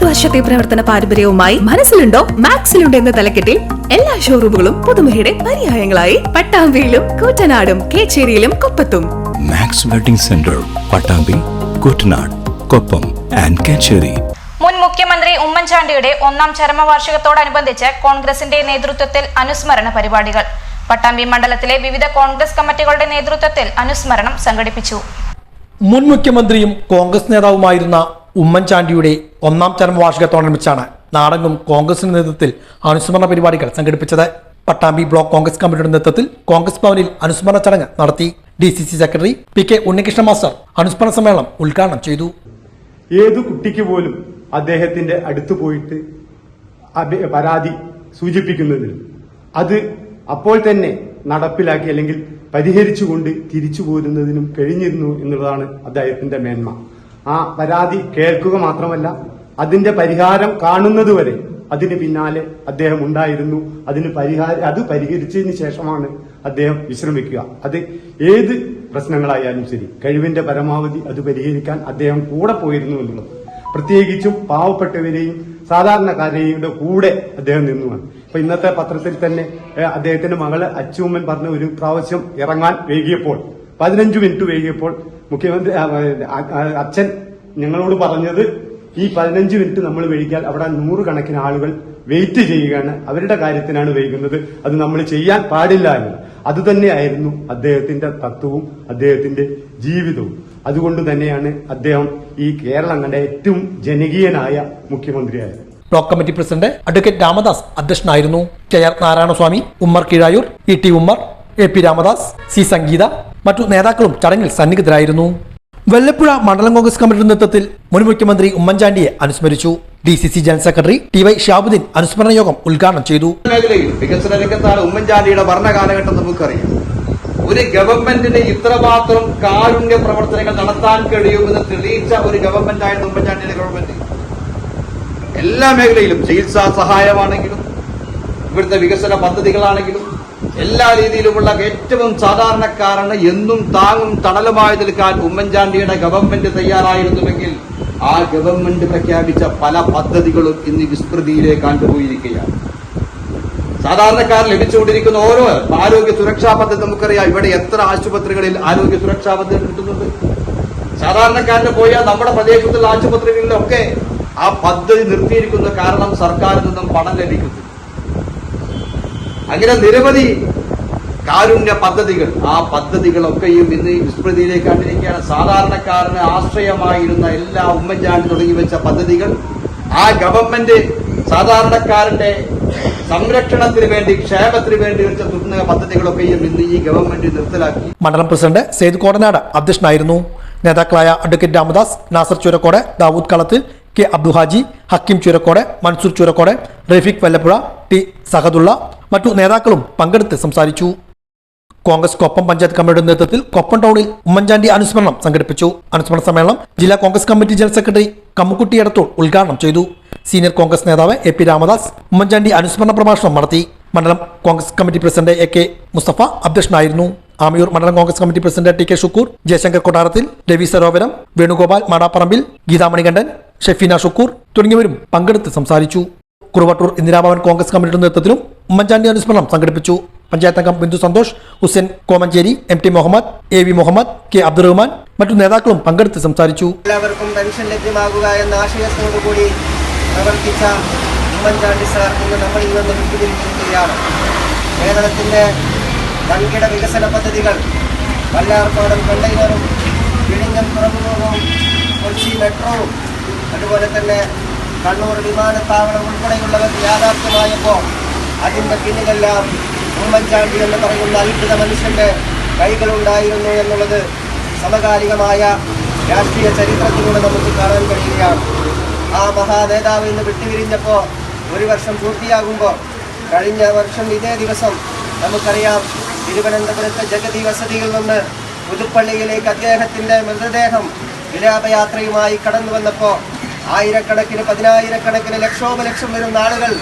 മുപ്പത് വർഷത്തെ പ്രവർത്തന പാരമ്പര്യവുമായി മനസ്സിലുണ്ടോ? മാക്സിലുണ്ടോ എന്ന തലക്കെട്ടിൽ എല്ലാ ഷോറൂമുകളും പുതുമയുടെ പര്യായങ്ങളായി. പട്ടാമ്പിയിലും കൂറ്റനാടും കേച്ചേരിയിലും കൊപ്പത്തും. Max wedding centre Pattambi Koottanad Koppam and Kechery. മുൻ മുഖ്യമന്ത്രി ഉമ്മൻചാണ്ടിയുടെ ഒന്നാം ചരമവാർഷികത്തോടനുബന്ധിച്ച് കോൺഗ്രസിന്റെ നേതൃത്വത്തിൽ അനുസ്മരണ പരിപാടികൾ. പട്ടാമ്പി മണ്ഡലത്തിലെ വിവിധ കോൺഗ്രസ് കമ്മിറ്റികളുടെ നേതൃത്വത്തിൽ അനുസ്മരണം സംഘടിപ്പിച്ചു. മുൻ മുഖ്യമന്ത്രിയും കോൺഗ്രസ് നേതാവുമായിരുന്ന ഉമ്മൻചാണ്ടിയുടെ ഒന്നാം ചരമവാർഷികത്തോടനുബന്ധിച്ചാണ് നാടെങ്ങും കോൺഗ്രസിന്റെ നേതൃത്വത്തിൽ അനുസ്മരണ പരിപാടികൾ സംഘടിപ്പിച്ചത്. പട്ടാമ്പി ബ്ലോക്ക് കോൺഗ്രസ് കമ്മിറ്റിയുടെ നേതൃത്വത്തിൽ കോൺഗ്രസ് ഭവനിൽ അനുസ്മരണ ചടങ്ങ് നടത്തി. D C C secretary P K Unnikrishna master അനുസ്മരണ സമ്മേളനം ഉദ്ഘാടനം ചെയ്തു. ഏതു കുട്ടിക്ക് പോലും അദ്ദേഹത്തിന്റെ അടുത്ത് പോയിട്ട് പരാതി സൂചിപ്പിക്കുന്നതിൽ അത് അപ്പോൾ തന്നെ നടപ്പിലാക്കി അല്ലെങ്കിൽ പരിഹരിച്ചുകൊണ്ട് തിരിച്ചു പോരുന്നതിനും കഴിഞ്ഞിരുന്നു എന്നുള്ളതാണ് അദ്ദേഹത്തിന്റെ മേന്മ. ആ പരാതി കേൾക്കുക മാത്രമല്ല അതിന്റെ പരിഹാരം കാണുന്നതുവരെ അതിന് പിന്നാലെ അദ്ദേഹം ഉണ്ടായിരുന്നു. അതിന് പരിഹാര അത് പരിഹരിച്ചതിന് ശേഷമാണ് അദ്ദേഹം വിശ്രമിക്കുക. അത് ഏത് പ്രശ്നങ്ങളായാലും ശരി കഴിവിന്റെ പരമാവധി അത് പരിഹരിക്കാൻ അദ്ദേഹം കൂടെ പോയിരുന്നു എന്നുള്ളത്. പ്രത്യേകിച്ചും പാവപ്പെട്ടവരെയും സാധാരണക്കാരെയും കൂടെ അദ്ദേഹം നിന്നുമാണ്. ഇപ്പൊ ഇന്നത്തെ പത്രത്തിൽ തന്നെ അദ്ദേഹത്തിന്റെ മകൾ അച്ചൂമ്മൻ പറഞ്ഞ ഒരു പ്രാവശ്യം ഇറങ്ങാൻ വൈകിയപ്പോൾ പതിനഞ്ച് മിനിറ്റ് വൈകിയപ്പോൾ മുഖ്യമന്ത്രി അച്ഛൻ ഞങ്ങളോട് പറഞ്ഞത് ഈ പതിനഞ്ച് മിനിറ്റ് നമ്മൾ വൈകിയാൽ അവിടെ നൂറുകണക്കിന് ആളുകൾ വെയിറ്റ് ചെയ്യുകയാണ്. അവരുടെ കാര്യത്തിനാണ് വൈകുന്നത്. അത് നമ്മൾ ചെയ്യാൻ പാടില്ല എന്ന്. അത് തന്നെയായിരുന്നു അദ്ദേഹത്തിന്റെ തത്വവും അദ്ദേഹത്തിന്റെ ജീവിതവും. അതുകൊണ്ട് തന്നെയാണ് അദ്ദേഹം ഈ കേരളം കണ്ട ഏറ്റവും ജനകീയനായ മുഖ്യമന്ത്രിയായത്. Block committee president advocate Ramadas അധ്യക്ഷനായിരുന്നു. K R Narayanaswamy Ummer Keezhayur E T Ummer A P Ramadas C Sangeetha മറ്റു നേതാക്കളും ചടങ്ങിൽ സന്നിഹിതരായിരുന്നു. വെല്ലപ്പുഴ മണ്ഡലം കോൺഗ്രസ് കമ്മിറ്റിയുടെ നേതൃത്വത്തിൽ മുൻ മുഖ്യമന്ത്രി ഉമ്മൻചാണ്ടിയെ അനുസ്മരിച്ചു. D C C general secretary T Y Shahabuddin അനുസ്മരണ യോഗം ഉദ്ഘാടനം ചെയ്തു. വികസന രംഗത്താണ് ഉമ്മൻചാണ്ടിയുടെ ഭരണകാലഘട്ടം നമുക്കറിയാം. ഒരു ഗവൺമെന്റിന് ഇത്രമാത്രം കാരുണ്യ പ്രവർത്തനങ്ങൾ നടത്താൻ കഴിയുമെന്ന് തെളിയിച്ച ഒരു ഗവൺമെന്റ് ആയിരുന്നു ഉമ്മൻചാണ്ടിയുടെ ഗവൺമെന്റ്. എല്ലാ മേഖലയിലും ചികിത്സാ സഹായമാണെങ്കിലും ഇവിടുത്തെ വികസന പദ്ധതികളാണെങ്കിലും എല്ലാ രീതിയിലുമുള്ള ഏറ്റവും സാധാരണക്കാരന് എന്നും താങ്ങും തണലുമായി നിൽക്കാൻ ഉമ്മൻചാണ്ടിയുടെ ഗവൺമെന്റ് തയ്യാറായിരുന്നുവെങ്കിൽ ആ ഗവൺമെന്റ് പ്രഖ്യാപിച്ച പല പദ്ധതികളും ഇന്ന് വിസ്മൃതിയിലേക്ക് കണ്ടുപോയിരിക്കുകയാണ്. സാധാരണക്കാർ ലഭിച്ചുകൊണ്ടിരിക്കുന്ന ഓരോ ആരോഗ്യ സുരക്ഷാ പദ്ധതി നമുക്കറിയാം. ഇവിടെ എത്ര ആശുപത്രികളിൽ ആരോഗ്യ സുരക്ഷാ പദ്ധതി കിട്ടുന്നുണ്ട്? സാധാരണക്കാരന് പോയാൽ നമ്മുടെ പ്രദേശത്തുള്ള ആശുപത്രികളിലൊക്കെ ആ പദ്ധതി നിർത്തിയിരിക്കുന്ന കാരണം സർക്കാരിൽ നിന്നും പണം ലഭിക്കുന്നു അങ്ങനെ നിരവധി കാരുണ്യ പദ്ധതികൾ. ആ പദ്ധതികളൊക്കെയും ഇന്ന് വിസ്മൃതിയിലേക്ക് കണ്ടിരിക്കുകയാണ്. സാധാരണക്കാരന് ആശ്രയമായിരുന്ന എല്ലാ ഉമ്മൻചാണ്ടി തുടങ്ങി വെച്ച പദ്ധതികൾ ആ ഗവൺമെന്റ് സാധാരണക്കാരന്റെ സംരക്ഷണത്തിന് വേണ്ടി ക്ഷേമത്തിന് വേണ്ടി വെച്ച തുറന്ന പദ്ധതികളൊക്കെയും ഇന്ന് ഈ ഗവൺമെന്റ് നിർത്തലാക്കി. മണ്ഡലം പ്രസിഡന്റ് സെയ്ദ് കോടനാട് അധ്യക്ഷനായിരുന്നു. നേതാക്കളായ advocate Ramadas Nasar Churakkode Dawood Kalathil K Abduhaji Hakkim Churakkode Mansoor Churakkode Rafeeq Vallappuzha T Sahadulla മറ്റു നേതാക്കളും പങ്കെടുത്ത് സംസാരിച്ചു. കോൺഗ്രസ് കൊപ്പം പഞ്ചായത്ത് കമ്മിറ്റിയുടെ നേതൃത്വത്തിൽ കൊപ്പം ടൗണിൽ ഉമ്മൻചാണ്ടി അനുസ്മരണം സംഘടിപ്പിച്ചു. അനുസ്മരണ സമ്മേളനം ജില്ലാ Congress committee general secretary Kammukutty Edathol ഉദ്ഘാടനം ചെയ്തു. സീനിയർ കോൺഗ്രസ് നേതാവ് എ പി രാമദാസ് ഉമ്മൻചാണ്ടി അനുസ്മരണ പ്രഭാഷണം നടത്തി. മണ്ഡലം Congress committee president A K Musthafa അധ്യക്ഷനായിരുന്നു. ആമിയൂർ മണ്ഡലം Congress committee president T K Shukoor Jayashankar Kottarathil Ravi Sarovaram Venugopal മാടാപ്പറമ്പിൽ Geethamanikandan Shefeena Shukkur തുടങ്ങിയവരും പങ്കെടുത്ത് സംസാരിച്ചു. കുറുവട്ടൂർ ഇന്ദിരാഭവൻ കോൺഗ്രസ് കമ്മിറ്റിയുടെ നേതൃത്വത്തിലും ഉമ്മൻചാണ്ടി അനുസ്മരണം സംഘടിപ്പിച്ചു. പഞ്ചായത്ത് അംഗം Bindu Santhosh Hussain Komancheri M T Muhammad A V Muhammad K Abdurahman മറ്റു നേതാക്കളും പങ്കെടുത്ത് സംസാരിച്ചു. എല്ലാവർക്കും പെൻഷൻ ലഭ്യമാകുക എന്ന ആശയത്തോടുകൂടി പ്രവർത്തിച്ച ഉമ്മൻചാണ്ടി സാർ ഇന്ന് നമ്മളിൽ നിന്ന് വിട്ടുപിരിഞ്ഞിരിക്കുകയാണ്. കേരളത്തിന്റെ വൻകിട വികസന പദ്ധതികൾ വല്ലാർപ്പാടം കണ്ടെയ്നറും വിഴിഞ്ഞം തുറമുഖവും കൊച്ചി മെട്രോവും അതുപോലെ തന്നെ കണ്ണൂർ വിമാനത്താവളം ഉൾപ്പെടെയുള്ളവർ യാഥാർത്ഥ്യമായപ്പോൾ അതിന്റെ പിന്നിലെല്ലാം ഉമ്മൻചാണ്ടി എന്ന് പറയുന്ന അത്ഭുത മനുഷ്യന്റെ കൈകളുണ്ടായിരുന്നു എന്നുള്ളത് സമകാലികമായ രാഷ്ട്രീയ ചരിത്രത്തിലൂടെ നമുക്ക് കാണാൻ കഴിയുകയാണ്. ആ മഹാനേതാവ് ഇന്ന് വിട്ടുപിരിഞ്ഞപ്പോൾ ഒരു വർഷം പൂർത്തിയാകുമ്പോൾ കഴിഞ്ഞ വർഷം ഇതേ ദിവസം നമുക്കറിയാം തിരുവനന്തപുരത്തെ ജഗതി വസതിയിൽ നിന്ന് പുതുപ്പള്ളിയിലേക്ക് അദ്ദേഹത്തിന്റെ മൃതദേഹം വിലാപയാത്രയുമായി കടന്നു വന്നപ്പോൾ ആയിരക്കണക്കിന് പതിനായിരക്കണക്കിന് ലക്ഷോപലക്ഷം വരുന്ന ആളുകൾ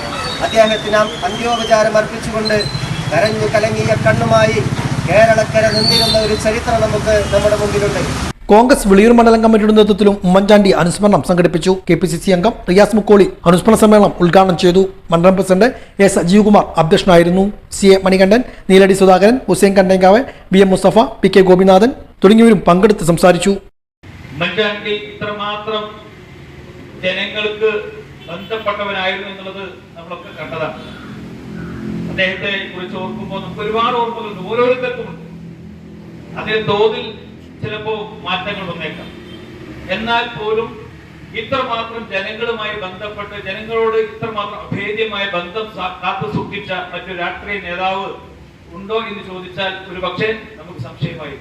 അദ്ദേഹത്തിന് അന്ത്യോപചാരം അർപ്പിച്ചുകൊണ്ട് കരഞ്ഞു കലങ്ങിയ കണ്ണുമായി കേരളക്കര നിന്നിരുന്ന ഒരു ചരിത്രം നമുക്ക് നമ്മുടെ മുമ്പിലുണ്ട്. കോൺഗ്രസ് വിളിയൂർ മണ്ഡലം കമ്മിറ്റിയുടെ നേതൃത്വത്തിലും ഉമ്മൻചാണ്ടി അനുസ്മരണം സംഘടിപ്പിച്ചു. കെ പി സി സി അംഗം റിയാസ് മുക്കോളി അനുസ്മരണ സമ്മേളനം ഉദ്ഘാടനം ചെയ്തു. മണ്ഡലം പ്രസിഡന്റ് എ സജീവ്കുമാർ അധ്യക്ഷനായിരുന്നു. C A Manikandan Neeladi Sudhakaran Hussain Kandenkav B M Musthafa P K Gopinathan തുടങ്ങിയവരും പങ്കെടുത്ത് സംസാരിച്ചു. ഉമ്മൻചാണ്ടി ഇത്രമാത്രം ജനങ്ങൾക്ക് ബന്ധപ്പെട്ടവനായിരുന്നു എന്നുള്ളത് നമ്മളൊക്കെ കണ്ടതാണ്. അദ്ദേഹത്തെ കുറിച്ച് ഓർക്കുമ്പോൾ നമുക്ക് ഒരുപാട് ഓർമ്മകളുണ്ട്. ഓരോരുത്തർക്കും അതിന്റെ തോതിൽ ചിലപ്പോ മാറ്റങ്ങൾ വന്നേക്കാം. എന്നാൽ പോലും ഇത്രമാത്രം ജനങ്ങളുമായി ബന്ധപ്പെട്ട് ജനങ്ങളോട് ഇത്രമാത്രം അഭേദ്യമായ ബന്ധം കാത്തു സൂക്ഷിച്ച മറ്റു രാഷ്ട്രീയ നേതാവ് ഉണ്ടോ എന്ന് ചോദിച്ചാൽ ഒരു പക്ഷേ നമുക്ക് സംശയമായി.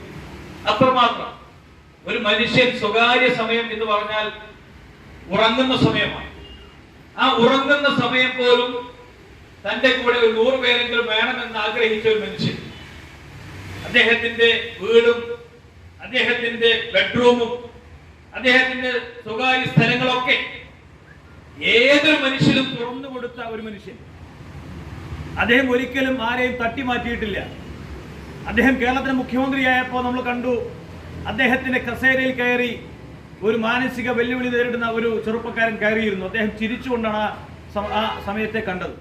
അത്രമാത്രം ഒരു മനുഷ്യൻ സ്വകാര്യ സമയം എന്ന് പറഞ്ഞാൽ ഉറങ്ങുന്ന സമയമാണ്. ആ ഉറങ്ങുന്ന സമയം പോലും തന്റെ കൂടെ ഒരു നൂറ് പേരെങ്കിലും വേണമെന്ന് ആഗ്രഹിച്ച ഒരു മനുഷ്യൻ. അദ്ദേഹത്തിന്റെ വീടും അദ്ദേഹത്തിന്റെ ബെഡ്റൂമും അദ്ദേഹത്തിന്റെ സ്വകാര്യ സ്ഥലങ്ങളൊക്കെ ഏതൊരു മനുഷ്യനും തുറന്നു കൊടുത്ത ഒരു മനുഷ്യൻ. അദ്ദേഹം ഒരിക്കലും ആരെയും തട്ടി മാറ്റിയിട്ടില്ല അദ്ദേഹം കേരളത്തിലെ മുഖ്യമന്ത്രിയായപ്പോൾ നമ്മൾ കണ്ടു അദ്ദേഹത്തിന്റെ കസേരയിൽ കയറി ഒരു മാനസിക വെല്ലുവിളി നേരിടുന്ന ഒരു ചെറുപ്പക്കാരൻ കയറിയിരുന്നു. അദ്ദേഹം ചിരിച്ചുകൊണ്ടാണ് ആ ആ സമയത്തെ കണ്ടത്.